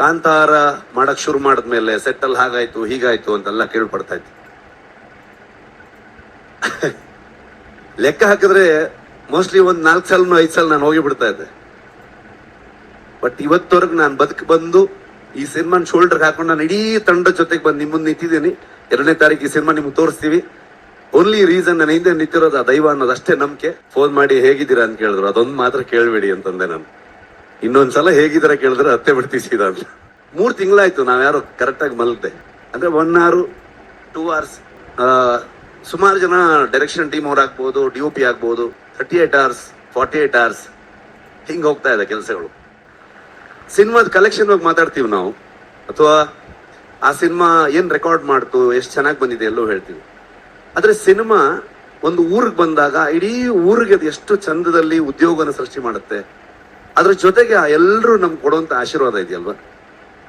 ಕಾಂತಾರ ಮಾಡಕ್ ಶುರು ಮಾಡಿದ್ಮೇಲೆ ಸೆಟ್ಟಲ್ ಹಾಗಾಯ್ತು, ಹೀಗಾಯ್ತು ಅಂತೆಲ್ಲ ಕೇಳ್ಪಡ್ತಾ ಇತ್ತು ಲೆಕ್ಕ ಹಾಕಿದ್ರೆ ಮೋಸ್ಟ್ಲಿ ಒಂದ್ ನಾಲ್ಕು ಸಲ ಐದು ಸಲ ನಾನು ಹೋಗಿ ಬಿಡ್ತಾ ಇದ್ದೆ. ಬಟ್ ಇವತ್ತವರೆಗೂ ನಾನು ಬದುಕು ಬಂದು ಈ ಸಿನಿಮಾನ ಶೋಲ್ಡರ್ ಹಾಕೊಂಡು ನಾನು ಇಡೀ ತಂಡ ಜೊತೆಗೆ ಬಂದು ನಿಮ್ಮ ನಿಂತಿದ್ದೀನಿ. ಎರಡನೇ ತಾರೀಕು ಈ ಸಿನಿಮಾ ನಿಮ್ಗೆ ತೋರಿಸ್ತೀವಿ. ಓನ್ಲಿ ರೀಸನ್ ನಾನು ಹಿಂದೆ ನಿಂತಿರೋದು ಆ ದೈವ ಅನ್ನೋದು ಅಷ್ಟೇ ನಂಬಿಕೆ. ಫೋನ್ ಮಾಡಿ ಹೇಗಿದ್ದೀರಾ ಅಂತ ಕೇಳಿದ್ರು. ಅದೊಂದು ಮಾತ್ರ ಕೇಳಬೇಡಿ ಅಂತಂದೆ ನಾನು. ಇನ್ನೊಂದ್ಸಲ ಹೇಗಿದ್ರ ಕೇಳಿದ್ರೆ ಹತ್ತೆ ಬಿಡ್ತೀಸಿದ ಸೀದಾ ಅಂತ ಮೂರ್ ತಿಂಗಳಾಯ್ತು ನಾವ್ಯಾರು ಕರೆಕ್ಟಾಗಿ ಮಲ್ತೆ ಅಂದ್ರೆ ಒನ್ ಅವರ್ ಟೂ ಅವರ್ಸ್ ಸುಮಾರು ಜನ ಡೈರೆಕ್ಷನ್ ಟೀಮ್ ಅವ್ರು ಆಗ್ಬೋದು ಡಿ ಪಿ ಆಗ್ಬೋದು thirty eight hours forty eight hours ಹಿಂಗ್ ಹೋಗ್ತಾ ಇದೆ ಕೆಲಸಗಳು. ಸಿನಿಮಾದ ಕಲೆಕ್ಷನ್ ಹೋಗಿ ಮಾತಾಡ್ತೀವಿ ನಾವು. ಅಥವಾ ಆ ಸಿನಿಮಾ ಏನ್ ರೆಕಾರ್ಡ್ ಮಾಡ್ತು, ಎಷ್ಟು ಚೆನ್ನಾಗಿ ಬಂದಿದೆ ಎಲ್ಲೋ ಹೇಳ್ತೀವಿ. ಆದ್ರೆ ಸಿನಿಮಾ ಒಂದು ಊರಿಗೆ ಬಂದಾಗ, ಇಡೀ ಊರಿಗೆ ಅದು ಎಷ್ಟು ಚಂದದಲ್ಲಿ ಉದ್ಯೋಗನ ಸೃಷ್ಟಿ ಮಾಡುತ್ತೆ ಅದ್ರ ಜೊತೆಗೆ ಎಲ್ಲರೂ ನಮ್ಗೆ ಕೊಡುವಂತ ಆಶೀರ್ವಾದ ಇದೆಯಲ್ವಾ?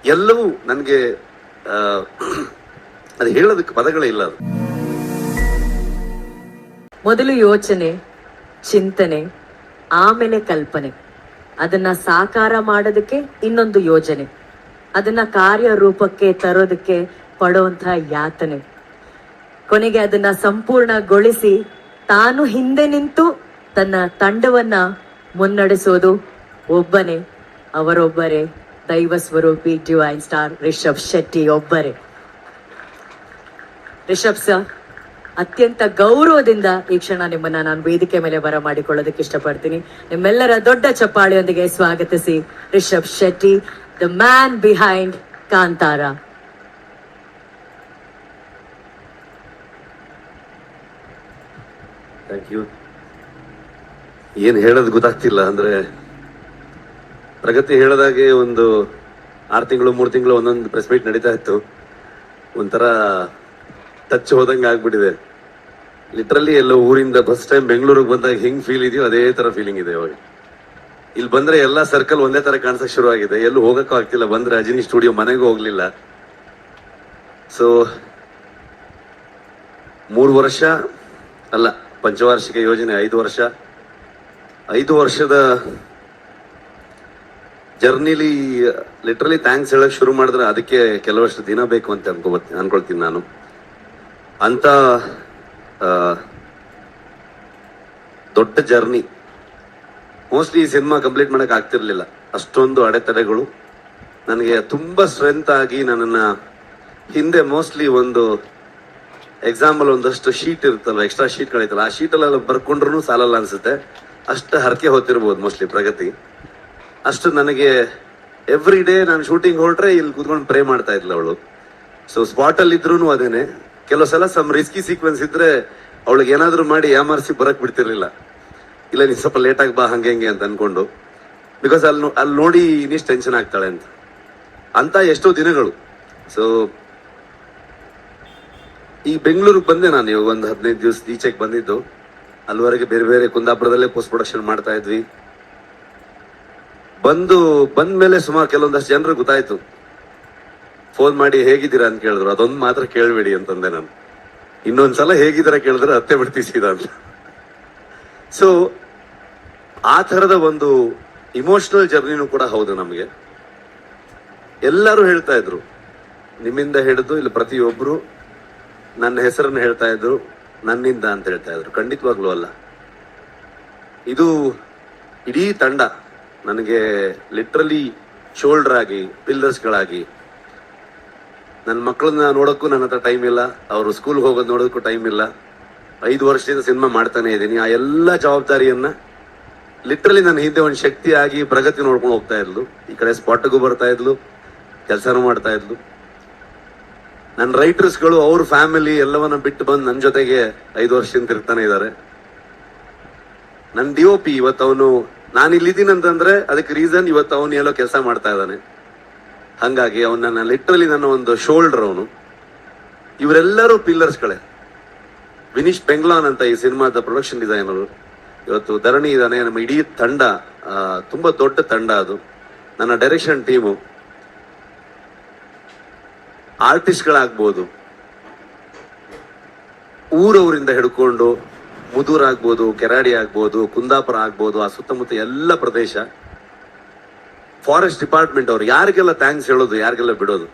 ಎಲ್ಲವೂ ನನಗೆ ಅದು ಹೇಳೋದಕ್ಕೆ ಪದಗಳೇ ಇಲ್ಲ ಅದು. ಮೊದಲು ಯೋಚನೆ, ಚಿಂತನೆ, ಆಮೇಲೆ ಕಲ್ಪನೆ. ಅದನ್ನ ಸಾಕಾರ ಮಾಡೋದಕ್ಕೆ ಇನ್ನೊಂದು ಯೋಜನೆ. ಅದನ್ನ ಕಾರ್ಯರೂಪಕ್ಕೆ ತರೋದಕ್ಕೆ ಪಡುವಂತಹ ಯಾತನೆ. ಕೊನೆಗೆ ಅದನ್ನ ಸಂಪೂರ್ಣಗೊಳಿಸಿ ತಾನು ಹಿಂದೆ ನಿಂತು ತನ್ನ ತಂಡವನ್ನ ಮುನ್ನಡೆಸೋದು ಒಬ್ಬನೇ, ಅವರೊಬ್ಬರೇ, ದೈವ ಸ್ವರೂಪಿ ಡಿವೈನ್ ಸ್ಟಾರ್ ರಿಷಬ್ ಶೆಟ್ಟಿ ಒಬ್ಬರೇ. ರಿಷಬ್ ಸರ್, ಅತ್ಯಂತ ಗೌರವದಿಂದ ಈ ಕ್ಷಣ ನಿಮ್ಮನ್ನ ನಾನು ವೇದಿಕೆ ಮೇಲೆ ಬರ ಮಾಡಿಕೊಳ್ಳೋದಕ್ಕೆ ಇಷ್ಟಪಡ್ತೀನಿ. ನಿಮ್ಮೆಲ್ಲರ ದೊಡ್ಡ ಚಪ್ಪಾಳಿಯೊಂದಿಗೆ ಸ್ವಾಗತಿಸಿ Rishab Shetty the man behind Kantara. ಏನ್ ಹೇಳೋದು ಗೊತ್ತಾಗ್ತಿಲ್ಲ, ಅಂದ್ರೆ ಪ್ರಗತಿ ಹೇಳದಾಗೆ ಒಂದು ಆರು ತಿಂಗಳು, ಮೂರು ತಿಂಗಳು ಒಂದೊಂದು ಪ್ರೆಸ್ ಮೀಟ್ ನಡೀತಾ ಇತ್ತು. ಒಂಥರ ಟಚ್ ಹೋದಂಗೆ ಆಗ್ಬಿಟ್ಟಿದೆ. ಲಿಟ್ರಲಿ ಎಲ್ಲ ಊರಿಂದ ಫಸ್ಟ್ ಟೈಮ್ ಬೆಂಗಳೂರಿಗೆ ಬಂದಾಗ ಹೆಂಗೆ ಫೀಲ್ ಇದೆಯೋ ಅದೇ ತರ ಫೀಲಿಂಗ್ ಇದೆ ಇವಾಗ. ಇಲ್ಲಿ ಬಂದ್ರೆ ಎಲ್ಲ ಸರ್ಕಲ್ ಒಂದೇ ತರ ಕಾಣಿಸಕ್ ಶುರು ಆಗಿದೆ ಎಲ್ಲೂ ಹೋಗಕ್ಕೂ ಆಗ್ತಿಲ್ಲ. ಬಂದ್ರೆ ಅಜಿನಿ ಸ್ಟುಡಿಯೋ ಮನೆಗೂ ಹೋಗಲಿಲ್ಲ. ಸೊ ಮೂರು ವರ್ಷ ಅಲ್ಲ, ಪಂಚವಾರ್ಷಿಕ ಯೋಜನೆ ಐದು ವರ್ಷ. ಐದು ವರ್ಷದ ಜರ್ನಿಲಿ ಲಿಟ್ರಲಿ ಥ್ಯಾಂಕ್ಸ್ ಹೇಳಕ್ ಶುರು ಮಾಡಿದ್ರೆ ಅದಕ್ಕೆ ಕೆಲವಷ್ಟು ದಿನ ಬೇಕು ಅಂತ ಅನ್ಕೋಬರ್ತೀನಿ ಅನ್ಕೊಳ್ತೀನಿ ನಾನು. ಅಂತ ದೊಡ್ಡ ಜರ್ನಿ ಮೋಸ್ಟ್ಲಿ ಈ ಸಿನಿಮಾ ಕಂಪ್ಲೀಟ್ ಮಾಡಕ್ ಆಗ್ತಿರ್ಲಿಲ್ಲ. ಅಷ್ಟೊಂದು ಅಡೆತಡೆಗಳು. ನನಗೆ ತುಂಬಾ ಸ್ಟ್ರೆಂತ್ ಆಗಿ ನನ್ನನ್ನ ಹಿಂದೆ ಮೋಸ್ಟ್ಲಿ ಒಂದು ಎಕ್ಸಾಂಪಲ್ ಒಂದಷ್ಟು ಶೀಟ್ ಇರುತ್ತಲ್ಲ ಎಕ್ಸ್ಟ್ರಾ ಶೀಟ್ಗಳಿತ್ತಲ್ಲ ಆ ಶೀಟಲ್ಲೆಲ್ಲ ಬರ್ಕೊಂಡ್ರು ಸಾಲಲ್ಲ ಅನ್ಸುತ್ತೆ. ಅಷ್ಟು ಹರಕೆ ಹೊತ್ತಿರ್ಬೋದು ಮೋಸ್ಟ್ಲಿ ಪ್ರಗತಿ. ಅಷ್ಟು ನನಗೆ ಎವ್ರಿ ಡೇ ನಾನು ಶೂಟಿಂಗ್ ಹೊರಟ್ರೆ ಇಲ್ಲಿ ಕೂತ್ಕೊಂಡು ಪ್ರೇ ಮಾಡ್ತಾ ಇದ್ಲು ಅವಳು. ಸೊ ಸ್ಪಾಟ್ ಅಲ್ಲಿ ಇದ್ರು ಅದೇನೆ. ಕೆಲವು ಸಲ ಸಮ್ ರಿಸ್ಕಿ ಸೀಕ್ವೆನ್ಸ್ ಇದ್ರೆ ಅವಳಿಗೆ ಏನಾದರೂ ಮಾಡಿ ಯಾಮಾರಿಸಿ ಬರಕ್ ಬಿಡ್ತಿರ್ಲಿಲ್ಲ. ಇಲ್ಲ, ನೀನು ಸ್ವಲ್ಪ ಲೇಟಾಗಿ ಬಾ, ಹಂಗೆ ಹೆಂಗೆ ಅಂತ ಅನ್ಕೊಂಡು. ಬಿಕಾಸ್ ಅಲ್ಲಿ ಅಲ್ಲಿ ನೋಡಿ ಇನ್ನಿಷ್ಟು ಟೆನ್ಷನ್ ಆಗ್ತಾಳೆ ಅಂತ. ಅಂತ ಎಷ್ಟೋ ದಿನಗಳು. ಸೊ ಈ ಬೆಂಗಳೂರಿಗೆ ಬಂದೆ ನಾನು. ಇವಾಗ ಒಂದು ಹದಿನೈದು ದಿವಸ ಈಚೆಗೆ ಬಂದಿದ್ದು. ಅಲ್ಲಿವರೆಗೆ ಬೇರೆ ಬೇರೆ ಕುಂದಾಪುರದಲ್ಲೇ ಪೋಸ್ಟ್ ಪ್ರೊಡಕ್ಷನ್ ಮಾಡ್ತಾ ಇದ್ವಿ. ಬಂದು ಬಂದ ಮೇಲೆ ಸುಮಾರು ಕೆಲವೊಂದಷ್ಟು ಜನರು ಗೊತ್ತಾಯ್ತು. ಫೋನ್ ಮಾಡಿ ಹೇಗಿದ್ದೀರಾ ಅಂತ ಕೇಳಿದ್ರು. ಅದೊಂದು ಮಾತ್ರ ಕೇಳಬೇಡಿ ಅಂತಂದೆ ನಾನು. ಇನ್ನೊಂದ್ಸಲ ಹೇಗಿದ್ದೀರಾ ಕೇಳಿದ್ರೆ ಅತ್ತೆ ಬಿಡ್ತೀಸಿದ ಸೀದಾ ಅಂತ. ಸೊ ಆ ಥರದ ಒಂದು ಇಮೋಷನಲ್ ಜರ್ನಿನೂ ಕೂಡ ಹೌದು ನಮಗೆ. ಎಲ್ಲರೂ ಹೇಳ್ತಾ ಇದ್ರು. ನಿಮ್ಮಿಂದ ಹಿಡಿದು ಇಲ್ಲಿ ಪ್ರತಿಯೊಬ್ಬರು ನನ್ನ ಹೆಸರನ್ನು ಹೇಳ್ತಾ ಇದ್ರು, ನನ್ನಿಂದ ಅಂತ ಹೇಳ್ತಾ ಇದ್ರು. ಖಂಡಿತವಾಗ್ಲೂ ಅಲ್ಲ. ಇದು ಇಡೀ ತಂಡ. ನನಗೆ ಲಿಟ್ರಲಿ ಶೋಲ್ಡರ್ ಆಗಿ ಪಿಲ್ಲರ್ಸ್ಗಳಾಗಿ ನನ್ನ ಮಕ್ಕಳನ್ನ ನೋಡೋಕ್ಕೂ ನನ್ನ ಹತ್ರ ಟೈಮ್ ಇಲ್ಲ. ಅವರು ಸ್ಕೂಲ್ಗೆ ಹೋಗೋದು ನೋಡೋದಕ್ಕೂ ಟೈಮ್ ಇಲ್ಲ. ಐದು ವರ್ಷದಿಂದ ಸಿನಿಮಾ ಮಾಡ್ತಾನೆ ಇದ್ದೀನಿ. ಆ ಎಲ್ಲ ಜವಾಬ್ದಾರಿಯನ್ನ ಲಿಟ್ರಲಿ ನನ್ನ ಹಿಂದೆ ಒಂದು ಶಕ್ತಿ ಆಗಿ ಪ್ರಗತಿ ನೋಡ್ಕೊಂಡು ಹೋಗ್ತಾ ಇದ್ಲು. ಈ ಕಡೆ ಸ್ಪಾಟ್ಗೂ ಬರ್ತಾ ಇದ್ಲು. ಕೆಲಸನೂ ಮಾಡ್ತಾ ಇದ್ಲು. ನನ್ನ ರೈಟರ್ಸ್ಗಳು ಅವ್ರ ಫ್ಯಾಮಿಲಿ ಎಲ್ಲವನ್ನ ಬಿಟ್ಟು ಬಂದು ನನ್ನ ಜೊತೆಗೆ ಐದು ವರ್ಷದಿಂದ ಇರ್ತಾನೆ ಇದ್ದಾರೆ ನನ್ನ ಡಿ ಒ ಪಿ ಇವತ್ತು ಅವನು ನಾನು ಇಲ್ಲಿದ್ದೀನಿ ಅಂತಂದ್ರೆ ಅದಕ್ಕೆ ರೀಸನ್ ಇವತ್ತು ಅವನು ಎಲ್ಲೋ ಕೆಲಸ ಮಾಡ್ತಾ ಇದ್ದಾನೆ. ಹಂಗಾಗಿ ಅವನು ನನ್ನ ಲಿಟ್ರಲಿ ನನ್ನ ಒಂದು ಶೋಲ್ಡರ್ ಅವನು. ಇವರೆಲ್ಲರೂ ಪಿಲ್ಲರ್ಸ್ಗಳೇ ವಿನೀಶ್ ಬೆಂಗ್ಲಾನ್ ಅಂತ ಈ ಸಿನಿಮಾದ ಪ್ರೊಡಕ್ಷನ್ ಡಿಸೈನರ್ ಇವತ್ತು ಧರಣಿ ಇದ್ದಾನೆ, ನಮ್ಮ ಇಡೀ ತಂಡ ತುಂಬಾ ದೊಡ್ಡ ತಂಡ ಅದು. ನನ್ನ ಡೈರೆಕ್ಷನ್ ಟೀಮು ಆರ್ಟಿಸ್ಟ್ಗಳಾಗ್ಬೋದು ಊರವರಿಂದ ಹಿಡ್ಕೊಂಡು ಮುದೂರ್ ಆಗ್ಬೋದು, ಕೆರಾಡಿ ಆಗ್ಬೋದು, ಕುಂದಾಪುರ ಆಗ್ಬೋದು, ಆ ಸುತ್ತಮುತ್ತ ಎಲ್ಲ ಪ್ರದೇಶ. ಫಾರೆಸ್ಟ್ ಡಿಪಾರ್ಟ್ಮೆಂಟ್ ಅವರು ಯಾರಿಗೆಲ್ಲ ಥ್ಯಾಂಕ್ಸ್ ಹೇಳೋದು, ಯಾರಿಗೆಲ್ಲ ಬಿಡೋದು?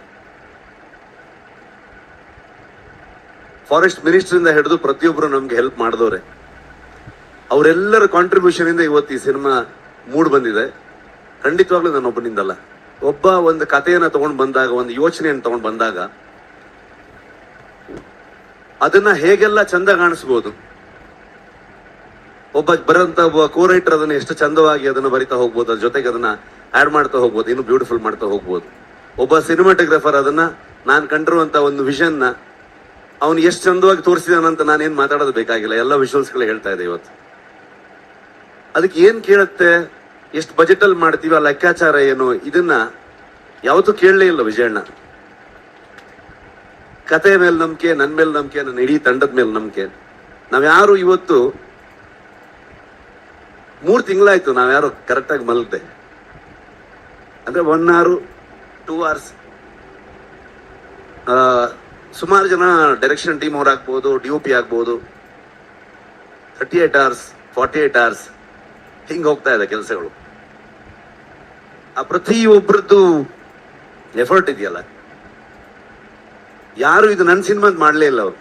ಫಾರೆಸ್ಟ್ ಮಿನಿಸ್ಟರ್ ಇಂದ ಹಿಡಿದು ಪ್ರತಿಯೊಬ್ಬರು ನಮ್ಗೆ ಹೆಲ್ಪ್ ಮಾಡಿದವ್ರೆ. ಅವರೆಲ್ಲರ ಕಾಂಟ್ರಿಬ್ಯೂಷನ್ ಇಂದ ಇವತ್ತು ಈ ಸಿನಿಮಾ ಮೂಡ್ ಬಂದಿದೆ. ಖಂಡಿತವಾಗ್ಲೂ ನಾನು ಒಬ್ಬನಿಂದಲ್ಲ. ಒಬ್ಬ ಒಂದು ಕಥೆಯನ್ನು ತಗೊಂಡ್ ಬಂದಾಗ, ಒಂದು ಯೋಚನೆಯನ್ನು ತಗೊಂಡ್ ಬಂದಾಗ, ಅದನ್ನ ಹೇಗೆಲ್ಲ ಚಂದ ಕಾಣಿಸ್ಬೋದು? ಒಬ್ಬ ಬರೋಂತ ಕೋರೈಟರ್ ಅದನ್ನ ಎಷ್ಟು ಚಂದವಾಗಿ ಅದನ್ನ ಬರಿತಾ ಹೋಗ್ಬೋದು, ಅದ್ರ ಜೊತೆಗೆ ಅದನ್ನ ಆಡ್ ಮಾಡ್ತಾ ಹೋಗ್ಬೋದು, ಇನ್ನು ಬ್ಯೂಟಿಫುಲ್ ಮಾಡ್ತಾ ಹೋಗ್ಬೋದು. ಒಬ್ಬ ಸಿನಿಮಾಟೋಗ್ರಫರ್ ಅದನ್ನ ನಾನು ಕಂಡಿರುವಂತ ಒಂದು ವಿಷನ್ನ ಅವನು ಎಷ್ಟು ಚಂದವಾಗಿ ತೋರಿಸಿದಾನಂತ ನಾನೇನು ಮಾತಾಡೋದು ಬೇಕಾಗಿಲ್ಲ, ಎಲ್ಲ ವಿಷುವಲ್ಸ್ಗಳು ಹೇಳ್ತಾ ಇದೆ ಇವತ್ತು. ಅದಕ್ಕೆ ಏನ್ ಕೇಳುತ್ತೆ, ಎಷ್ಟು ಬಜೆಟ್ ಅಲ್ಲಿ ಮಾಡ್ತೀವಿ, ಆ ಲೆಕ್ಕಾಚಾರ ಏನು, ಇದನ್ನ ಯಾವತ್ತೂ ಕೇಳಲೇ ಇಲ್ಲ ವಿಜಯಣ್ಣ. ಕತೆ ಮೇಲೆ ನಂಬಿಕೆ ನನ್ನ ಮೇಲೆ ನಂಬಿಕೆ, ನನ್ನ ಇಡೀ ತಂಡದ ಮೇಲೆ ನಂಬಿಕೆ. ನಾವ್ಯಾರು ಇವತ್ತು ಮೂರ್ ತಿಂಗಳಾಯ್ತು ನಾವ್ಯಾರು ಕರೆಕ್ಟಾಗಿ ಮಲಗದೆ. ಅಂದ್ರೆ ಒನ್ ಅವರ್ ಟೂ ಅವರ್ಸ್ ಸುಮಾರು ಜನ ಡೈರೆಕ್ಷನ್ ಟೀಮ್ ಅವ್ರು ಆಗ್ಬೋದು ಡಿ ಪಿ ಆಗ್ಬೋದು. Thirty eight hours forty eight hours ಹಿಂಗೆ ಹೋಗ್ತಾ ಇದೆ ಕೆಲಸಗಳು. ಆ ಪ್ರತಿಯೊಬ್ಬರದ್ದು ಎಫರ್ಟ್ ಇದೆಯಲ್ಲ. ಯಾರು ಇದು ನನ್ನ ಸಿನಿಮಾದ್ ಮಾಡಲೇ ಇಲ್ಲ ಅವರು.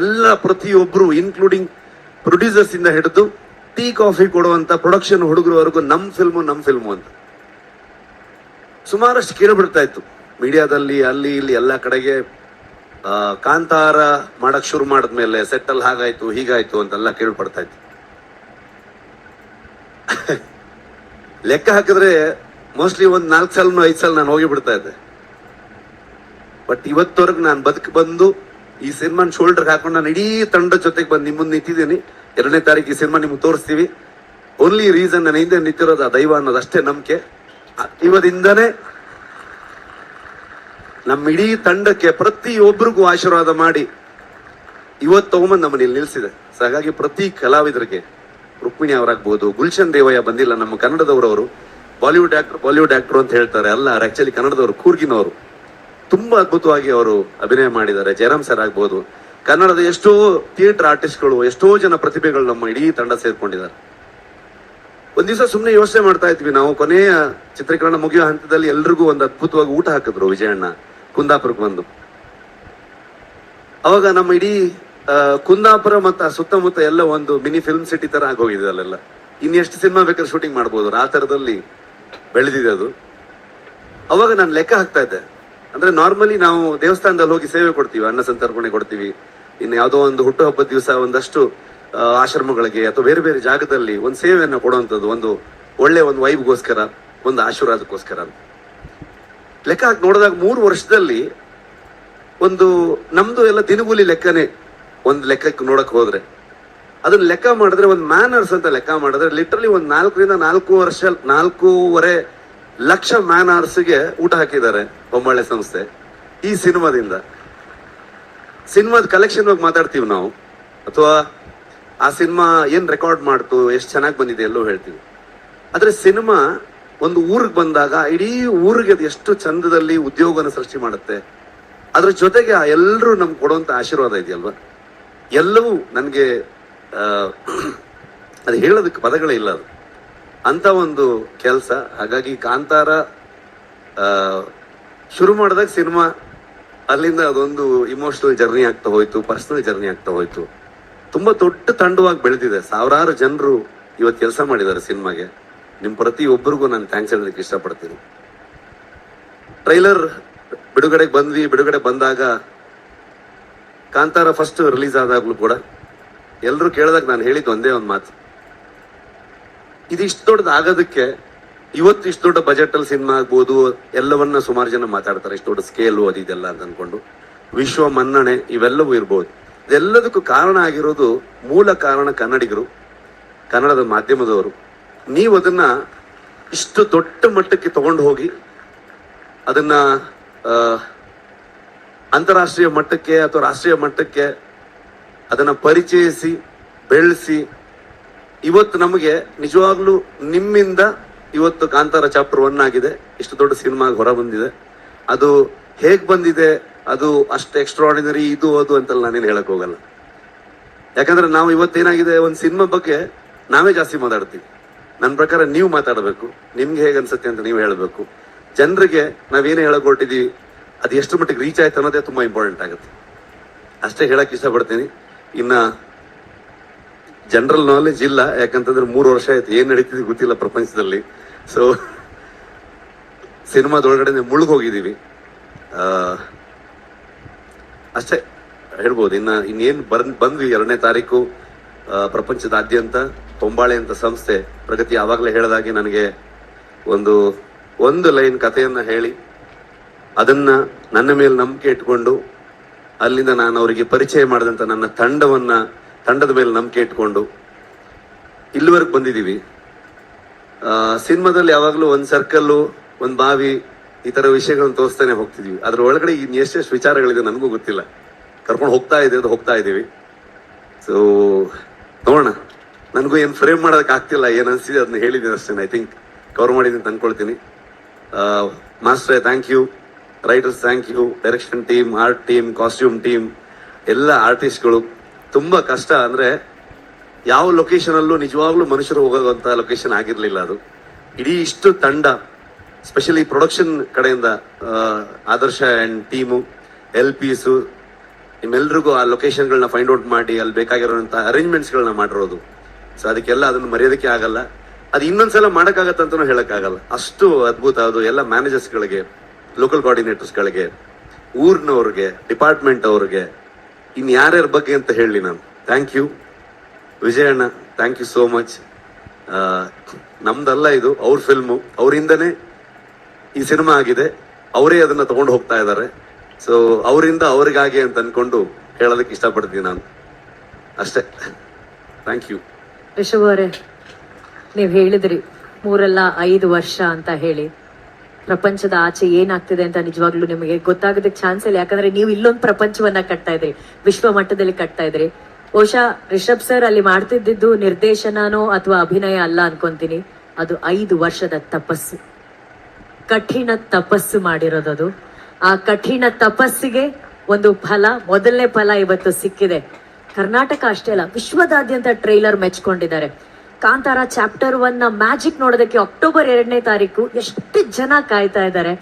ಎಲ್ಲ ಪ್ರತಿಯೊಬ್ರು ಇನ್ಕ್ಲೂಡಿಂಗ್ ಪ್ರೊಡ್ಯೂಸರ್ಸ್ ಇಂದ ಹಿಡಿದು ಟೀ ಕಾಫಿ ಕೊಡುವಂತ ಪ್ರೊಡಕ್ಷನ್ ಹುಡುಗರವರೆಗೂ ನಮ್ ಫಿಲ್ಮು ನಮ್ ಫಿಲ್ಮು ಅಂತ. ಸುಮಾರಷ್ಟು ಕೇಳಿಬಿಡ್ತಾ ಇತ್ತು. ಮೀಡಿಯಾದಲ್ಲಿ, ಅಲ್ಲಿ, ಇಲ್ಲಿ, ಎಲ್ಲ ಕಡೆಗೆ ಕಾಂತಾರ ಮಾಡಕ್ ಶುರು ಮಾಡಿದ್ಮೇಲೆ ಸೆಟ್ ಅಲ್ಲಿ ಹಾಗಾಯ್ತು, ಹೀಗಾಯ್ತು ಅಂತೆಲ್ಲ ಕೇಳ್ಪಡ್ತಾ ಇತ್ತು. ಲೆಕ್ಕ ಹಾಕಿದ್ರೆ ಮೋಸ್ಟ್ಲಿ ಒಂದ್ ನಾಲ್ಕು ಸಲ ಐದು ಸಲ ನಾನು ಹೋಗಿ ಬಿಡ್ತಾ ಇದ್ದೆ. ಬಟ್ ಇವತ್ತವರೆಗೂ ನಾನು ಬದುಕು ಬಂದು ಈ ಸಿನಿಮಾನ ಶೋಲ್ಡರ್ ಹಾಕೊಂಡು ನಾನು ಇಡೀ ತಂಡದ ಜೊತೆಗೆ ಬಂದು ನಿಮ್ಮ ಮುಂದೆ ನಿಂತಿದ್ದೀನಿ ಎರಡನೇ ತಾರೀಕು ಈ ಸಿನಿಮಾ ನಿಮ್ಗೆ ತೋರಿಸ್ತೀವಿ. ಓನ್ಲಿ ರೀಸನ್ ನನ್ನ ಹಿಂದೆ ನಿಂತಿರೋದು ಆ ದೈವ ಅನ್ನೋದು ಅಷ್ಟೇ ನಂಬಿಕೆ ಇವದಿಂದನೇ ನಮ್ಮ ಇಡೀ ತಂಡಕ್ಕೆ ಪ್ರತಿಯೊಬ್ಬರಿಗೂ ಆಶೀರ್ವಾದ ಮಾಡಿ ಇವತ್ತು ತಗೊಂಬಂದು ನಮ್ಮನ್ನ ಇಲ್ಲಿ ನಿಲ್ಸಿದೆ ಸೊ ಹಾಗಾಗಿ ಪ್ರತಿ ಕಲಾವಿದರಿಗೆ ರುಕ್ಮಿಣಿ ಅವರಾಗ್ಬೋದು, ಗುಲ್ಶನ್ ದೇವಯ್ಯ ಬಂದಿಲ್ಲ, ನಮ್ಮ ಕನ್ನಡದವರವರು, ಬಾಲಿವುಡ್ ಆಕ್ಟರ್ ಬಾಲಿವುಡ್ ಆಕ್ಟರ್ ಅಂತ ಹೇಳ್ತಾರೆ. ಅಲ್ಲ ಆಕ್ಚುಲಿ ಕನ್ನಡದವರು, ಕೂರ್ಗಿನವರು. ತುಂಬಾ ಅದ್ಭುತವಾಗಿ ಅವರು ಅಭಿನಯ ಮಾಡಿದ್ದಾರೆ. ಜಯರಾಮ್ ಸರ್ ಆಗ್ಬೋದು ಕನ್ನಡದ ಎಷ್ಟೋ ಥಿಯೇಟರ್ ಆರ್ಟಿಸ್ಟ್ಗಳು, ಎಷ್ಟೋ ಜನ ಪ್ರತಿಭೆಗಳು ನಮ್ಮ ಇಡೀ ತಂಡ ಸೇರ್ಕೊಂಡಿದ್ದಾರೆ. ಒಂದ್ ದಿವಸ ಸುಮ್ಮನೆ ಯೋಚನೆ ಮಾಡ್ತಾ ಇದ್ವಿ. ನಾವು ಕೊನೆಯ ಚಿತ್ರೀಕರಣ ಮುಗಿಯೋ ಹಂತದಲ್ಲಿ ಎಲ್ರಿಗೂ ಒಂದು ಅದ್ಭುತವಾಗಿ ಊಟ ಹಾಕಿದ್ರು ವಿಜಯಣ್ಣ, ಕುಂದಾಪುರಕ್ಕೆ ಬಂದು. ಅವಾಗ ನಮ್ಮ ಇಡೀ ಕುಂದಾಪುರ ಮತ್ತು ಸುತ್ತಮುತ್ತ ಎಲ್ಲ ಒಂದು ಮಿನಿ ಫಿಲ್ಮ್ ಸಿಟಿ ತರ ಆಗೋಗಿದೆ ಅಲ್ಲೆಲ್ಲ. ಇನ್ನೆಷ್ಟು ಸಿನಿಮಾ ಬೇಕಾದ್ರೆ ಶೂಟಿಂಗ್ ಮಾಡ್ಬೋದು. ಆ ಥರದಲ್ಲಿ ಬೆಳೆದಿದೆ ಅದು. ಅವಾಗ ನಾನು ಲೆಕ್ಕ ಹಾಕ್ತಾ ಇದ್ದೆ. ಅಂದ್ರೆ ನಾರ್ಮಲಿ ನಾವು ದೇವಸ್ಥಾನದಲ್ಲಿ ಹೋಗಿ ಸೇವೆ ಕೊಡ್ತೀವಿ, ಅನ್ನ ಸಂತರ್ಪಣೆ ಕೊಡ್ತೀವಿ. ಇನ್ನು ಯಾವುದೋ ಒಂದು ಹುಟ್ಟುಹಬ್ಬದ ದಿವಸ ಒಂದಷ್ಟು ಆಶ್ರಮಗಳಿಗೆ ಅಥವಾ ಬೇರೆ ಬೇರೆ ಜಾಗದಲ್ಲಿ ಒಂದು ಸೇವೆಯನ್ನು ಕೊಡುವಂಥದ್ದು, ಒಂದು ಒಳ್ಳೆ ಒಂದು ವೈಬ್ಗೋಸ್ಕರ, ಒಂದು ಆಶೀರ್ವಾದಕ್ಕೋಸ್ಕರ ಅಂತ. ಲೆಕ್ಕ ಹಾಕಿ ನೋಡಿದಾಗ ಮೂರು ವರ್ಷದಲ್ಲಿ ಒಂದು, ನಮ್ದು ಎಲ್ಲ ದಿನಗೂಲಿ ಲೆಕ್ಕನೇ ಒಂದು ಲೆಕ್ಕಕ್ಕೆ ನೋಡಕ್ ಹೋದ್ರೆ. ಅದನ್ನ ಲೆಕ್ಕ ಮಾಡಿದ್ರೆ ಒಂದು ಮ್ಯಾನರ್ಸ್ ಅಂತ ಲೆಕ್ಕ ಮಾಡಿದ್ರೆ ಲಿಟ್ರಲಿ ಒಂದು ನಾಲ್ಕರಿಂದ ನಾಲ್ಕು ವರ್ಷ, ನಾಲ್ಕೂವರೆ ಲಕ್ಷ ಮ್ಯಾನರ್ಸ್ಗೆ ಊಟ ಹಾಕಿದ್ದಾರೆ ಬೊಂಬಾಳೆ ಸಂಸ್ಥೆ ಈ ಸಿನಿಮಾದಿಂದ. ಸಿನಿಮಾದ ಕಲೆಕ್ಷನ್ ಬಗ್ಗೆ ಮಾತಾಡ್ತೀವಿ ನಾವು. ಅಥವಾ ಆ ಸಿನಿಮಾ ಏನು ರೆಕಾರ್ಡ್ ಮಾಡ್ತು, ಎಷ್ಟು ಚೆನ್ನಾಗಿ ಬಂದಿದೆ ಎಲ್ಲೋ ಹೇಳ್ತೀವಿ. ಆದರೆ ಸಿನಿಮಾ ಒಂದು ಊರಿಗೆ ಬಂದಾಗ, ಇಡೀ ಊರಿಗೆ ಅದು ಎಷ್ಟು ಚಂದದಲ್ಲಿ ಉದ್ಯೋಗನ ಸೃಷ್ಟಿ ಮಾಡುತ್ತೆ. ಅದ್ರ ಜೊತೆಗೆ ಆ ಎಲ್ಲರೂ ನಮ್ಗೆ ಕೊಡುವಂತ ಆಶೀರ್ವಾದ ಇದೆಯಲ್ವಾ? ಎಲ್ಲವೂ ನನಗೆ ಅದು ಹೇಳೋದಕ್ಕೆ ಪದಗಳೇ ಇಲ್ಲ ಅದು. ಅಂತ ಒಂದು ಕೆಲಸ. ಹಾಗಾಗಿ ಕಾಂತಾರ ಶುರು ಮಾಡಿದಾಗ ಸಿನಿಮಾ ಅಲ್ಲಿಂದ ಅದೊಂದು ಇಮೋಷನಲ್ ಜರ್ನಿ ಆಗ್ತಾ ಹೋಯ್ತು ಪರ್ಸನಲ್ ಜರ್ನಿ ಆಗ್ತಾ ಹೋಯ್ತು. ತುಂಬಾ ದೊಡ್ಡ ತಂಡವಾಗಿ ಬೆಳೆದಿದೆ. ಸಾವಿರಾರು ಜನರು ಇವತ್ತು ಕೆಲಸ ಮಾಡಿದ್ದಾರೆ ಸಿನಿಮಾಗೆ. ನಿಮ್ ಪ್ರತಿಯೊಬ್ಬರಿಗೂ ನಾನು ಥ್ಯಾಂಕ್ಸ್ ಹೇಳೋದಕ್ಕೆ ಇಷ್ಟಪಡ್ತೀನಿ. ಟ್ರೈಲರ್ ಬಿಡುಗಡೆಗೆ ಬಂದ್ವಿ. ಬಿಡುಗಡೆ ಬಂದಾಗ ಕಾಂತಾರ ಫಸ್ಟ್ ರಿಲೀಸ್ ಆದಾಗ್ಲೂ ಕೂಡ ಎಲ್ಲರೂ ಕೇಳಿದಾಗ ನಾನು ಹೇಳಿದ್ದು ಒಂದೇ ಒಂದು ಮಾತು. ಇದಿಷ್ಟು ದೊಡ್ಡದು ಆಗೋದಕ್ಕೆ ಇವತ್ತು ಇಷ್ಟು ದೊಡ್ಡ ಬಜೆಟ್ ಅಲ್ಲಿ ಸಿನಿಮಾ ಆಗ್ಬೋದು, ಎಲ್ಲವನ್ನ ಸುಮಾರು ಜನ ಮಾತಾಡ್ತಾರೆ, ಇಷ್ಟು ದೊಡ್ಡ ಸ್ಕೇಲು ಅದು ಇದೆಲ್ಲ ಅಂತ ಅನ್ಕೊಂಡು. ವಿಶ್ವ ಮನ್ನಣೆ, ಇವೆಲ್ಲವೂ ಇರ್ಬೋದು. ಇದೆಲ್ಲದಕ್ಕೂ ಕಾರಣ ಆಗಿರೋದು ಮೂಲ ಕಾರಣ ಕನ್ನಡಿಗರು, ಕನ್ನಡದ ಮಾಧ್ಯಮದವರು. ನೀವು ಅದನ್ನ ಇಷ್ಟು ದೊಡ್ಡ ಮಟ್ಟಕ್ಕೆ ತಗೊಂಡು ಹೋಗಿ, ಅದನ್ನ ಅಂತಾರಾಷ್ಟ್ರೀಯ ಮಟ್ಟಕ್ಕೆ ಅಥವಾ ರಾಷ್ಟ್ರೀಯ ಮಟ್ಟಕ್ಕೆ ಅದನ್ನ ಪರಿಚಯಿಸಿ, ಬೆಳೆಸಿ, ಇವತ್ತು ನಮಗೆ ನಿಜವಾಗ್ಲೂ ನಿಮ್ಮಿಂದ ಇವತ್ತು ಕಾಂತಾರ ಚಾಪ್ಟರ್ ಒನ್ ಆಗಿದೆ. ಇಷ್ಟು ದೊಡ್ಡ ಸಿನಿಮಾ ಹೊರ ಬಂದಿದೆ. ಅದು ಹೇಗ್ ಬಂದಿದೆ, ಅದು ಅಷ್ಟು ಎಕ್ಸ್ಟ್ರಾಡಿನರಿ ಇದು, ಅದು ಅಂತೆಲ್ಲ ನಾನೇನು ಹೇಳಕ್ ಹೋಗಲ್ಲ. ಯಾಕಂದ್ರೆ ನಾವು ಇವತ್ತೇನಾಗಿದೆ, ಒಂದು ಸಿನಿಮಾ ಬಗ್ಗೆ ನಾವೇ ಜಾಸ್ತಿ ಮಾತಾಡ್ತೀವಿ. ನನ್ನ ಪ್ರಕಾರ ನೀವು ಮಾತಾಡಬೇಕು. ನಿಮ್ಗೆ ಹೇಗೆ ಅನ್ಸುತ್ತೆ ಅಂತ ನೀವು ಹೇಳಬೇಕು. ಜನರಿಗೆ ನಾವೇನು ಹೇಳಕ್ ಹೊರಟಿದೀವಿ ಅದು ಎಷ್ಟು ಮಟ್ಟಿಗೆ ರೀಚ್ ಆಯ್ತು ಅನ್ನೋದೇ ತುಂಬಾ ಇಂಪಾರ್ಟೆಂಟ್ ಆಗುತ್ತೆ. ಅಷ್ಟೇ ಹೇಳಕ್ ಇಷ್ಟಪಡ್ತೀನಿ. ಇನ್ನ ಜನರಲ್ ನಾಲೆಜ್ ಇಲ್ಲ. ಯಾಕಂತಂದ್ರೆ ಮೂರು ವರ್ಷ ಆಯ್ತು. ಏನ್ ನಡೀತಿದೆ ಗೊತ್ತಿಲ್ಲ ಪ್ರಪಂಚದಲ್ಲಿ. ಸೊ ಸಿನಿಮಾದೊಳಗಡೆ ಮುಳುಗೋಗಿದ್ದೀವಿ ಅಷ್ಟೇ ಹೇಳ್ಬೋದು. ಇನ್ನು, ಇನ್ನೇನು ಬರ್, ಬಂದ್ವಿ ಎರಡನೇ ತಾರೀಕು ಪ್ರಪಂಚದಾದ್ಯಂತ ತೊಂಬಾಳೆ ಅಂತ ಸಂಸ್ಥೆ ಪ್ರಗತಿ ಆವಾಗಲೇ ಹೇಳಿದಾಗೆ ನನಗೆ ಒಂದು ಒಂದು ಲೈನ್ ಕಥೆಯನ್ನು ಹೇಳಿ, ಅದನ್ನ ನನ್ನ ಮೇಲೆ ನಂಬಿಕೆ ಇಟ್ಕೊಂಡು, ಅಲ್ಲಿಂದ ನಾನು ಅವರಿಗೆ ಪರಿಚಯ ಮಾಡಿದಂಥ ನನ್ನ ತಂಡವನ್ನು, ತಂಡದ ಮೇಲೆ ನಂಬಿಕೆ ಇಟ್ಕೊಂಡು, ಇಲ್ಲಿವರೆಗೆ ಬಂದಿದ್ದೀವಿ. ಸಿನಿಮಾದಲ್ಲಿ ಯಾವಾಗಲೂ ಒಂದು ಸರ್ಕಲ್ಲು, ಒಂದು ಬಾವಿ, ಈ ತರ ವಿಷಯಗಳನ್ನ ತೋರಿಸ್ತಾನೆ ಹೋಗ್ತಿದ್ವಿ. ಅದ್ರ ಒಳಗಡೆ ಇನ್ನು ಎಷ್ಟೆಷ್ಟು ವಿಚಾರಗಳಿದೆ ನನಗೂ ಗೊತ್ತಿಲ್ಲ. ಕರ್ಕೊಂಡು ಹೋಗ್ತಾ ಇದೆ ಅದು ಹೋಗ್ತಾ ಇದೀವಿ ಸೊ ನೋಡೋಣ. ನನಗೂ ಏನು ಫ್ರೇಮ್ ಮಾಡೋದಕ್ಕೆ ಆಗ್ತಿಲ್ಲ, ಏನು ಅನಿಸಿದೆ ಅದನ್ನ ಹೇಳಿದ್ದೀನಿ ಅಷ್ಟೇ ಐ ಥಿಂಕ್ ಕವರ್ ಮಾಡಿದ್ದೀನಿ ಅಂತ ಅನ್ಕೊಳ್ತೀನಿ. ಮಾಸ್ಟ್ರೇ thank you writers thank you direction team art team costume team ಎಲ್ಲ ಆರ್ಟಿಸ್ಟ್ಗಳು ತುಂಬಾ ಕಷ್ಟ ಅಂದ್ರೆ ಯಾವ ಲೊಕೇಶನ್ ಅಲ್ಲೂ ನಿಜವಾಗ್ಲೂ ಮನುಷ್ಯರು ಹೋಗುವಂತ ಲೊಕೇಶನ್ ಆಗಿರ್ಲಿಲ್ಲ ಅದು. ಇಡೀ ಇಷ್ಟು ತಂಡ ಸ್ಪೆಷಲಿ ಪ್ರೊಡಕ್ಷನ್ ಕಡೆಯಿಂದ ಆದರ್ಶ ಅಂಡ್ ಟೀಮು ಎಲ್ ಪಿಸು ನಿಮ್ಮೆಲ್ರಿಗೂ ಆ ಲೊಕೇಶನ್ಗಳನ್ನ ಫೈಂಡ್ ಔಟ್ ಮಾಡಿ, ಅಲ್ಲಿ ಬೇಕಾಗಿರುವಂತ ಅರೇಂಜ್ಮೆಂಟ್ಸ್ಗಳನ್ನ ಮಾಡಿರೋದು. ಸೊ ಅದಕ್ಕೆಲ್ಲ ಅದನ್ನ ಮರೆಯೋದಕ್ಕೆ ಆಗಲ್ಲ. ಅದು ಇನ್ನೊಂದ್ಸಲ ಮಾಡೋಕ್ಕಾಗತ್ತಂತನೂ ಹೇಳಕ್ಕಾಗಲ್ಲ. ಅಷ್ಟು ಅದ್ಭುತ ಅದು ಎಲ್ಲ ಮ್ಯಾನೇಜರ್ಸ್ಗಳಿಗೆ ಲೋಕಲ್ ಕೋಆರ್ಡಿನೇಟರ್ಸ್ಗಳಿಗೆ ಊರ್ನವ್ರಿಗೆ ಡಿಪಾರ್ಟ್ಮೆಂಟ್ ಅವ್ರಿಗೆ ಇನ್ ಯಾರ್ಯಾರ ಬಗ್ಗೆ ಅಂತ ಹೇಳಿ ನಾನು. ಥ್ಯಾಂಕ್ ಯು ವಿಜಯಣ್ಣ ಥ್ಯಾಂಕ್ ಯು ಸೋ ಮಚ್ ನಮ್ದಲ್ಲ ಇದು, ಅವ್ರ ಫಿಲ್ಮು ಅವರಿಂದನೇ ಈ ಸಿನಿಮಾ ಆಗಿದೆ. ಅವರೇ ಅದನ್ನ ತಗೊಂಡು ಹೋಗ್ತಾ ಇದ್ದಾರೆ ಸೊ ಅವರಿಂದ ಅವ್ರಿಗಾಗಿ ಅಂತ ಅನ್ಕೊಂಡು ಹೇಳೋದಕ್ಕೆ ಇಷ್ಟಪಡ್ತೀನಿ ನಾನು. ಅಷ್ಟೇ. ಥ್ಯಾಂಕ್ ಯು ರಿಷಬ್ ಅವರೇ, ನೀವು ಹೇಳಿದ್ರಿ, ಮೂರಲ್ಲ ಐದು ವರ್ಷ ಅಂತ ಹೇಳಿ. ಪ್ರಪಂಚದ ಆಚೆ ಏನಾಗ್ತಿದೆ ಅಂತ ನಿಜವಾಗ್ಲೂ ನಿಮಗೆ ಗೊತ್ತಾಗೋದಕ್ಕೆ ಚಾನ್ಸ್ ಇಲ್ಲ. ಯಾಕಂದ್ರೆ ನೀವು ಇಲ್ಲೊಂದು ಪ್ರಪಂಚವನ್ನ ಕಟ್ತಾ ಇದ್ರಿ ವಿಶ್ವ ಮಟ್ಟದಲ್ಲಿ ಕಟ್ತಾ ಇದ್ರಿ. ಬಹುಶಃ ರಿಷಬ್ ಸರ್ ಅಲ್ಲಿ ಮಾಡ್ತಿದ್ದಿದ್ದು ನಿರ್ದೇಶನನೋ ಅಥವಾ ಅಭಿನಯ ಅಲ್ಲ ಅನ್ಕೊಂತೀನಿ. ಅದು ಐದು ವರ್ಷದ ತಪಸ್ಸು. ಕಠಿಣ ತಪಸ್ಸು ಮಾಡಿರೋದದು. ಆ ಕಠಿಣ ತಪಸ್ಸಿಗೆ ಒಂದು ಫಲ, ಮೊದಲನೇ ಫಲ ಇವತ್ತು ಸಿಕ್ಕಿದೆ. ಕರ್ನಾಟಕ ಅಷ್ಟೇ ಅಲ್ಲ, ವಿಶ್ವದಾದ್ಯಂತ ಟ್ರೈಲರ್ ಮೆಚ್ಕೊಂಡಿದ್ದಾರೆ. ಕಾಂತಾರ ಚಾಪ್ಟರ್ ಒನ್ನ ಮ್ಯಾಜಿಕ್ ನೋಡೋದಕ್ಕೆ ಅಕ್ಟೋಬರ್ ಎರಡನೇ ತಾರೀಕು, ಎಷ್ಟು ಜನ ಕಾಯ್ತಾ ಇದ್ದಾರೆ.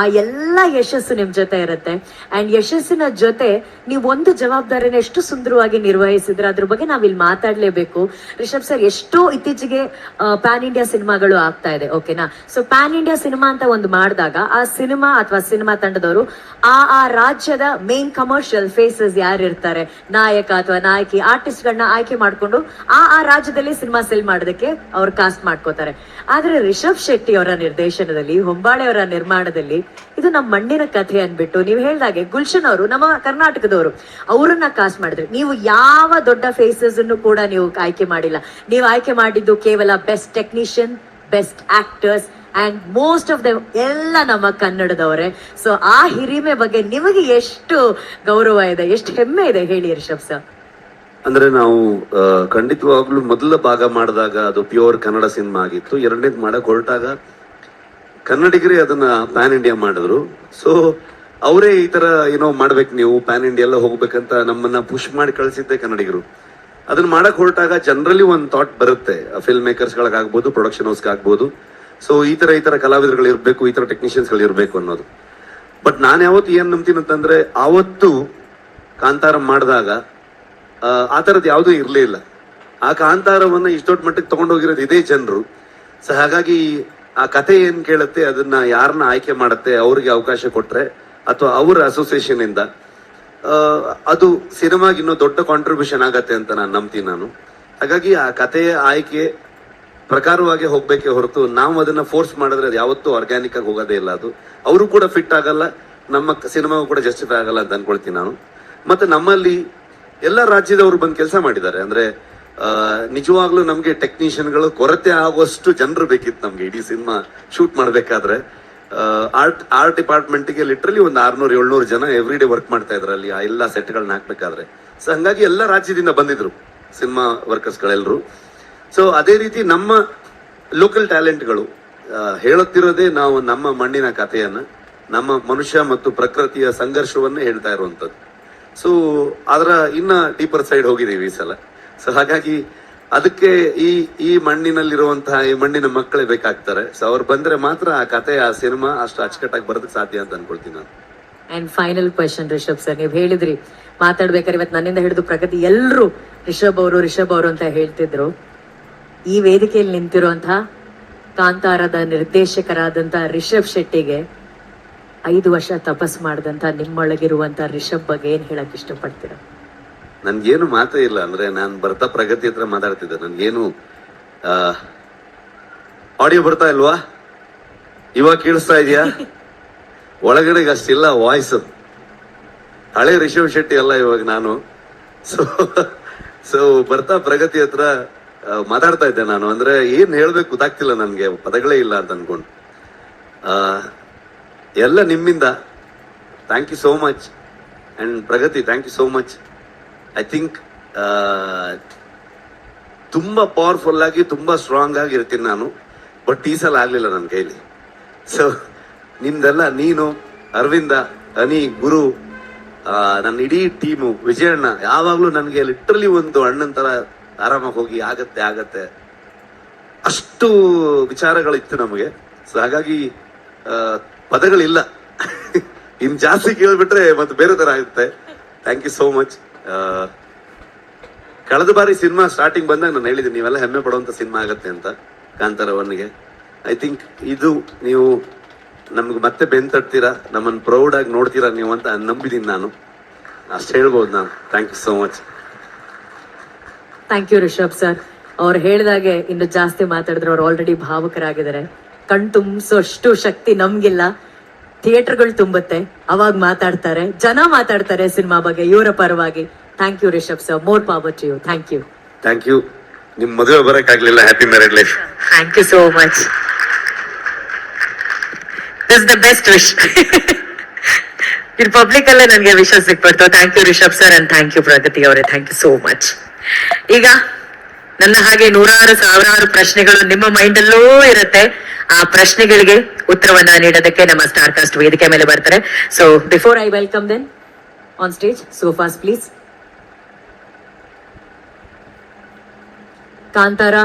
ಆ ಎಲ್ಲ ಯಶಸ್ಸು ನಿಮ್ ಜೊತೆ ಇರುತ್ತೆ. ಅಂಡ್ ಯಶಸ್ಸಿನ ಜೊತೆ ನೀವು ಒಂದು ಜವಾಬ್ದಾರಿನ ಎಷ್ಟು ಸುಂದರವಾಗಿ ನಿರ್ವಹಿಸಿದ್ರೆ ಅದ್ರ ಬಗ್ಗೆ ನಾವಿಲ್ಲಿ ಮಾತಾಡ್ಲೇಬೇಕು. ರಿಷಬ್ ಸರ್, ಎಷ್ಟೋ ಇತ್ತೀಚೆಗೆ ಪ್ಯಾನ್ ಇಂಡಿಯಾ ಸಿನಿಮಾಗಳು ಆಗ್ತಾ ಇದೆ ಓಕೆನಾ ಸೊ ಪ್ಯಾನ್ ಇಂಡಿಯಾ ಸಿನಿಮಾ ಅಂತ ಒಂದು ಮಾಡಿದಾಗ, ಆ ಸಿನಿಮಾ ಅಥವಾ ಸಿನಿಮಾ ತಂಡದವರು ಆ ಆ ರಾಜ್ಯದ ಮೇನ್ ಕಮರ್ಷಿಯಲ್ ಫೇಸಸ್ ಯಾರು ಇರ್ತಾರೆ? ನಾಯಕ ಅಥವಾ ನಾಯಕಿ ಆರ್ಟಿಸ್ಟ್ ಗಳನ್ನ ಆಯ್ಕೆ ಮಾಡ್ಕೊಂಡು ಆ ಆ ರಾಜ್ಯದಲ್ಲಿ ಸಿನಿಮಾ ಸೆಲ್ ಮಾಡೋದಕ್ಕೆ ಅವ್ರು ಕಾಸ್ಟ್ ಮಾಡ್ಕೋತಾರೆ. ಆದ್ರೆ ರಿಷಬ್ ಶೆಟ್ಟಿ ಅವರ ನಿರ್ದೇಶನದಲ್ಲಿ ಹೊಂಬಾಳೆ ಅವರ ನಿರ್ಮಾಣದಲ್ಲಿ ಇದು ನಮ್ಮ ಮಣ್ಣಿನ ಕಥೆ ಅಂದ್ಬಿಟ್ಟು ನೀವು ಹೇಳ್ದಾಗೆ ಗುಲ್ಶನ್ ಅವರು ನಮ್ಮ ಕರ್ನಾಟಕದವರು, ಅವರನ್ನ ಕಾಸ್ಟ್ ಮಾಡಿದ್ರೆ. ನೀವು ಯಾವ ದೊಡ್ಡ ಫೇಸಸ್ ಅನ್ನು ಕೂಡ ನೀವು ಆಯ್ಕೆ ಮಾಡಿಲ್ಲ. ನೀವು ಆಯ್ಕೆ ಮಾಡಿದ್ದು ಕೇವಲ best technician best actors and most of the ಎಲ್ಲ ನಮ್ಮ ಕನ್ನಡದವರೇ. ಸೊ ಆ ಹಿರಿಮೆ ಬಗ್ಗೆ ನಿಮಗೆ ಎಷ್ಟು ಗೌರವ ಇದೆ, ಎಷ್ಟು ಹೆಮ್ಮೆ ಇದೆ ಹೇಳಿ ರಿಷಬ್ ಸರ್ ಅಂದ್ರೆ ನಾವು ಖಂಡಿತವಾಗ್ಲೂ ಮೊದಲ ಭಾಗ ಮಾಡಿದಾಗ ಅದು ಪ್ಯೂರ್ ಕನ್ನಡ ಸಿನಿಮಾ ಆಗಿತ್ತು. ಎರಡನೇದು ಮಾಡಕ್ ಹೊರಟಾಗ ಕನ್ನಡಿಗರೇ ಅದನ್ನ ಪ್ಯಾನ್ ಇಂಡಿಯಾ ಮಾಡಿದ್ರು. ಸೊ ಅವರೇ ಈ ತರ ಏನೋ ಮಾಡ್ಬೇಕು ನೀವು ಪ್ಯಾನ್ ಇಂಡಿಯಾ ಎಲ್ಲ ಹೋಗ್ಬೇಕಂತ ನಮ್ಮನ್ನ ಪುಷ್ ಮಾಡಿ ಕಳಿಸಿದ್ದೆ ಕನ್ನಡಿಗರು. ಅದನ್ನ ಮಾಡಕ್ ಹೊರಟಾಗ ಜನರಲಿ ಒಂದು ಥಾಟ್ ಬರುತ್ತೆ. ಫಿಲ್ಮ್ ಮೇಕರ್ಸ್ ಗಳಾಗ್ಬೋದು ಪ್ರೊಡಕ್ಷನ್ ಹೌಸ್ ಆಗ್ಬೋದು ಸೊ ಈ ತರ ಈ ತರ ಕಲಾವಿದರುಗಳು ಇರಬೇಕು ಈ ತರ ಟೆಕ್ನಿಷಿಯನ್ಸ್ಗಳು ಇರಬೇಕು ಅನ್ನೋದು. ಬಟ್ ನಾನು ಯಾವತ್ತು ಏನ್ ನಂಬ್ತೀನಿ ಅಂತಂದ್ರೆ ಆವತ್ತು ಕಾಂತಾರ ಮಾಡಿದಾಗ ಆ, ಥರದ್ದು ಯಾವುದೂ ಇರಲೇ ಇಲ್ಲ. ಆ ಕಾಂತಾರವನ್ನ ಇಷ್ಟು ದೊಡ್ಡ ಮಟ್ಟಕ್ಕೆ ತಗೊಂಡೋಗಿರೋದು ಇದೇ ಜನರು. ಸೊ ಹಾಗಾಗಿ ಆ ಕತೆ ಏನ್ ಕೇಳುತ್ತೆ, ಅದನ್ನ ಯಾರನ್ನ ಆಯ್ಕೆ ಮಾಡುತ್ತೆ, ಅವ್ರಿಗೆ ಅವಕಾಶ ಕೊಟ್ರೆ, ಅಥವಾ ಅವರ ಅಸೋಸಿಯೇಷನ್ ಇಂದ ಅದು ಸಿನಿಮಾಗೆ ಇನ್ನೂ ದೊಡ್ಡ ಕಾಂಟ್ರಿಬ್ಯೂಷನ್ ಆಗತ್ತೆ ಅಂತ ನಾನು ನಂಬ್ತೀನಿ ನಾನು. ಹಾಗಾಗಿ ಆ ಕಥೆಯ ಆಯ್ಕೆ ಪ್ರಕಾರವಾಗಿ ಹೋಗ್ಬೇಕೆ ಹೊರತು, ನಾವು ಅದನ್ನ ಫೋರ್ಸ್ ಮಾಡಿದ್ರೆ ಅದು ಯಾವತ್ತೂ ಆರ್ಗ್ಯಾನಿಕ್ ಆಗಿ ಹೋಗೋದೇ ಇಲ್ಲ ಅದು. ಅವರು ಕೂಡ ಫಿಟ್ ಆಗಲ್ಲ, ನಮ್ಮ ಸಿನಿಮಾಗೂ ಕೂಡ ಜಸ್ಟಿಫೈ ಆಗಲ್ಲ ಅಂತ ಅನ್ಕೊಳ್ತೀನಿ ನಾನು. ಮತ್ತೆ ನಮ್ಮಲ್ಲಿ ಎಲ್ಲ ರಾಜ್ಯದವರು ಬಂದು ಕೆಲಸ ಮಾಡಿದ್ದಾರೆ. ಅಂದ್ರೆ ನಿಜವಾಗ್ಲೂ ನಮಗೆ ಟೆಕ್ನಿಷಿಯನ್ಗಳು ಕೊರತೆ ಆಗುವಷ್ಟು ಜನರು ಬೇಕಿತ್ತು ನಮ್ಗೆ. ಇಡೀ ಸಿನಿಮಾ ಶೂಟ್ ಮಾಡ್ಬೇಕಾದ್ರೆ. ಆರ್ಟ್ ಆರ್ಟ್ ಡಿಪಾರ್ಟ್ಮೆಂಟ್ಗೆ ಲಿಟ್ರಲಿ ಒಂದು ಆರ್ನೂರು, ಏಳ್ನೂರು ಜನ ಎವ್ರಿ ಡೇ ವರ್ಕ್ ಮಾಡ್ತಾ ಇದ್ರು ಅಲ್ಲಿ ಆ ಎಲ್ಲ ಸೆಟ್ಗಳನ್ನ ಹಾಕ್ಬೇಕಾದ್ರೆ. ಸೊ ಹಂಗಾಗಿ ಎಲ್ಲ ರಾಜ್ಯದಿಂದ ಬಂದಿದ್ರು ಸಿನಿಮಾ ವರ್ಕರ್ಸ್ಗಳೆಲ್ಲರೂ ಸೊ ಅದೇ ರೀತಿ ನಮ್ಮ ಲೋಕಲ್ ಟ್ಯಾಲೆಂಟ್ಗಳು ಹೇಳುತ್ತಿರೋದೇ ನಾವು ನಮ್ಮ ಮಣ್ಣಿನ ಕಥೆಯನ್ನು, ನಮ್ಮ ಮನುಷ್ಯ ಮತ್ತು ಪ್ರಕೃತಿಯ ಸಂಘರ್ಷವನ್ನೇ ಹೇಳ್ತಾ ಇರುವಂತದ್ದು. ಸೊ ಅದರ ಇನ್ನ ಡೀಪರ್ ಸೈಡ್ ಹೋಗಿದ್ದೀವಿ ಈ ಸಲ. ಸೊ ಹಾಗಾಗಿ ಅದಕ್ಕೆ ಈ ಈ ಮಣ್ಣಿನಲ್ಲಿರುವಂತಹ, ಈ ಮಣ್ಣಿನ ಮಕ್ಕಳೇ ಬೇಕಾಗ್ತಾರೆ. ಸೊ ಅವ್ರು ಬಂದ್ರೆ ಮಾತ್ರ ಆ ಕತೆ ಆ ಸಿನಿಮಾ ಅಷ್ಟು ಅಚ್ಚುಕಟ್ಟಾಗಿ ಬರೋದಕ್ಕೆ ಸಾಧ್ಯ ಅಂತ ಅನ್ಕೊಳ್ತೀನಿ ನಾನು. And final question Rishab sir, ನೀವು ಹೇಳಿದ್ರಿ, ಮಾತಾಡ್ಬೇಕಾದ್ರೆ ಇವತ್ತು ನನ್ನಿಂದ ಹಿಡಿದು ಪ್ರಗತಿ ಎಲ್ಲರೂ ರಿಷಬ್ ಅವರು ರಿಷಬ್ ಅವರು ಅಂತ ಹೇಳ್ತಿದ್ರು. ಈ ವೇದಿಕೆಯಲ್ಲಿ ನಿಂತಿರುವಂತಹ ಕಾಂತಾರದ ನಿರ್ದೇಶಕರಾದಂತ ರಿಷಬ್ ಶೆಟ್ಟಿಗೆ ಐದು ವರ್ಷ ತಪಸ್ ಮಾಡಿದಂತ ನಿಮ್ಮೊಳಗಿರುವಂತ ರಿಷಬ್ ಬಗ್ಗೆ ಏನ್ ಹೇಳಕ್ ಇಷ್ಟಪಡ್ತೀರಾ? ನನ್ಗೇನು ಮಾತೇ ಇಲ್ಲ ಅಂದ್ರೆ ನಾನು ಬರ್ತಾ ಪ್ರಗತಿ ಹತ್ರ ಮಾತಾಡ್ತಿದ್ದೆ. ನನ್ಗೇನು ಆಡಿಯೋ ಬರ್ತಾ ಇಲ್ವಾ? ಇವಾಗ ಕೇಳಿಸ್ತಾ ಇದೆಯಾ? ಒಳಗಡೆಗೆ ಅಷ್ಟಿಲ್ಲ ವಾಯ್ಸ್ ಹಳೆ ರಿಷಭ್ ಶೆಟ್ಟಿ ಅಲ್ಲ ಇವಾಗ ನಾನು. ಸೊ ಸೊ ಬರ್ತಾ ಪ್ರಗತಿ ಹತ್ರ ಮಾತಾಡ್ತಾ ಇದ್ದೆ ನಾನು. ಅಂದ್ರೆ ಏನ್ ಹೇಳಬೇಕು ಗೊತ್ತಾಗ್ತಿಲ್ಲ ನನ್ಗೆ ಪದಗಳೇ ಇಲ್ಲ ಅಂತ ಅನ್ಕೊಂಡು. ಆ, ಎಲ್ಲ ನಿಮ್ಮಿಂದ. Thank you so much and Pragati thank you so much I think ತುಂಬಾ ಪವರ್ಫುಲ್ ಆಗಿ, ತುಂಬಾ ಸ್ಟ್ರಾಂಗ್ ಆಗಿ ಇರ್ತೀನಿ ನಾನು. ಬಟ್ ಈ ಸಲ ಆಗಲಿಲ್ಲ ನನ್ನ ಕೈಲಿ. ಸೊ ನಿಮ್ದೆಲ್ಲ ನೀನು, ಅರವಿಂದ ಅನಿ ಗುರು ನನ್ನ ಇಡೀ ಟೀಮು ವಿಜಯಣ್ಣ, ಯಾವಾಗಲೂ ನನಗೆ ಲಿಟ್ರಲಿ ಒಂದು ಅಣ್ಣನ ತರ ಆರಾಮಾಗಿ ಹೋಗಿ ಆಗತ್ತೆ ಆಗತ್ತೆ. ಅಷ್ಟು ವಿಚಾರಗಳಿತ್ತು ನಮಗೆ. ಸೊ ಹಾಗಾಗಿ ಪದಗಳಿಲ್ಲ. ಇನ್ನು ಜಾಸ್ತಿ ಕೇಳಿಬಿಟ್ರೆ ಮತ್ತೆ ಬೇರೆ ತರ ಆಗುತ್ತೆ. ಥ್ಯಾಂಕ್ ಯು ಸೋ ಮಚ್ ಕಳೆದ ಬಾರಿ ಸಿನಿಮಾ ಸ್ಟಾರ್ಟಿಂಗ್ ಬಂದಾಗ ನಾನು ಹೇಳಿದ್ದೀನಿ, ನೀವೆಲ್ಲ ಹೆಮ್ಮೆ ಪಡುವಂತ ಸಿನಿಮಾ ಆಗತ್ತೆ ಅಂತ ಕಾಂತಾರ ಒನ್ಗೆ ಐ ಥಿಂಕ್ ಇದು ನೀವು ನಮ್ಗೆ ಮತ್ತೆ ಬೆನ್ ನಮ್ಮನ್ನು ಪ್ರೌಡ್ ಆಗಿ ನೋಡ್ತೀರಾ ನೀವು ಅಂತ ನಂಬಿದ್ದೀನಿ ನಾನು. ಅಷ್ಟು ಹೇಳ್ಬೋದು ನಾನು. Thank you so much thank you Rishab sir ಅವ್ರು ಹೇಳಿದಾಗೆ ಇನ್ನು ಜಾಸ್ತಿ ಮಾತಾಡಿದ್ರೆ ಅವ್ರು ಆಲ್ರೆಡಿ ಭಾವುಕರಾಗಿದ್ದಾರೆ. ಕಣ್ ತುಂಬಿಸೋಷ್ಟು ಶಕ್ತಿ ನಮ್ಗಿಲ್ಲ. ಥಿಯೇಟರ್ಗಳು ತುಂಬುತ್ತೆ. ಅವಾಗ ಮಾತಾಡ್ತಾರೆ. ಜನ ಮಾತಾಡ್ತಾರೆ ಸಿನಿಮಾ ಬಗ್ಗೆ ಇವರ ಪರವಾಗಿ. Thank you Rishab sir more power to you thank you thank you ನಿಮ್ ಮದುವೆ ಬರಕ್ಕಾಗ್ಲಿಲ್ಲ happy marriage life thank you so much is the best wish ಇಲ್ಲಿ ಪಬ್ಲಿಕ್ ಅಲ್ಲೇ ನನಗೆ ವಿಶ್ವಾಸ ಸಿಕ್ಬಿಡ್ತು thank you Rishab sir and thank you Pragati ಅವರೇ. Thank you so much ಈಗ ನನ್ನ ಹಾಗೆ ನೂರಾರು ಸಾವಿರಾರು ಪ್ರಶ್ನೆಗಳು ನಿಮ್ಮ ಮೈಂಡ್ ಅಲ್ಲೂ ಇರುತ್ತೆ. ಆ ಪ್ರಶ್ನೆಗಳಿಗೆ ಉತ್ತರವನ್ನ ನೀಡೋದಕ್ಕೆ ನಮ್ಮ ಸ್ಟಾರ್ ಕಾಸ್ಟ್ ವೇದಿಕೆ ಮೇಲೆ ಬರ್ತಾರೆ. So before I welcome then on stage sofas please Kantara